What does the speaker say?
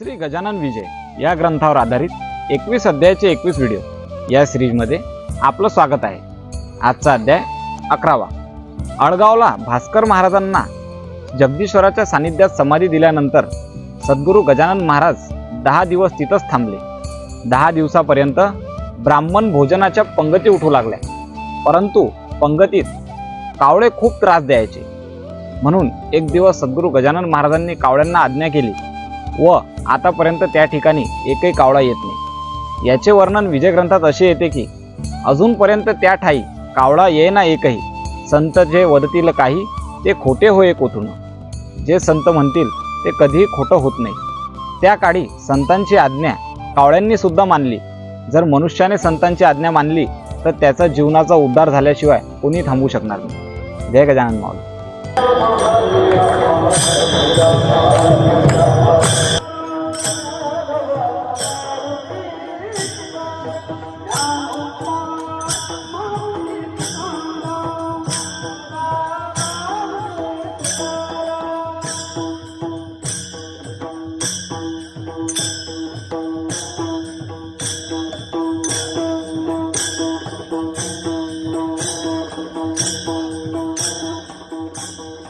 श्री गजानन विजय या ग्रंथावर आधारित एकवीस अध्यायाचे एकवीस व्हिडिओ या सिरीजमध्ये आपलं स्वागत आहे. आजचा अध्याय अकरावा. अळगावला भास्कर महाराजांना जगदीश्वराच्या सानिध्यात समाधी दिल्यानंतर सद्गुरू गजानन महाराज दहा दिवस तिथंच थांबले. दहा दिवसापर्यंत ब्राह्मण भोजनाच्या पंगती उठू लागल्या. परंतु पंगतीत कावळे खूप त्रास द्यायचे. म्हणून एक दिवस सद्गुरू गजानन महाराजांनी कावळ्यांना आज्ञा केली. व आतापर्यंत त्या ठिकाणी एकही कावळा येत नाही. याचे वर्णन विजय ग्रंथात असे येते की अजूनपर्यंत त्या ठाई कावळा येईना एकही. संत जे वदतील काही ते खोटे होय कोथून. जे संत म्हणतील ते कधीही खोटं होत नाही. त्या काळी संतांची आज्ञा कावळ्यांनी सुद्धा मानली. जर मनुष्याने संतांची आज्ञा मानली तर त्याचा जीवनाचा उद्धार झाल्याशिवाय कोणी थांबू शकणार नाही. जय गजानन माऊली. us.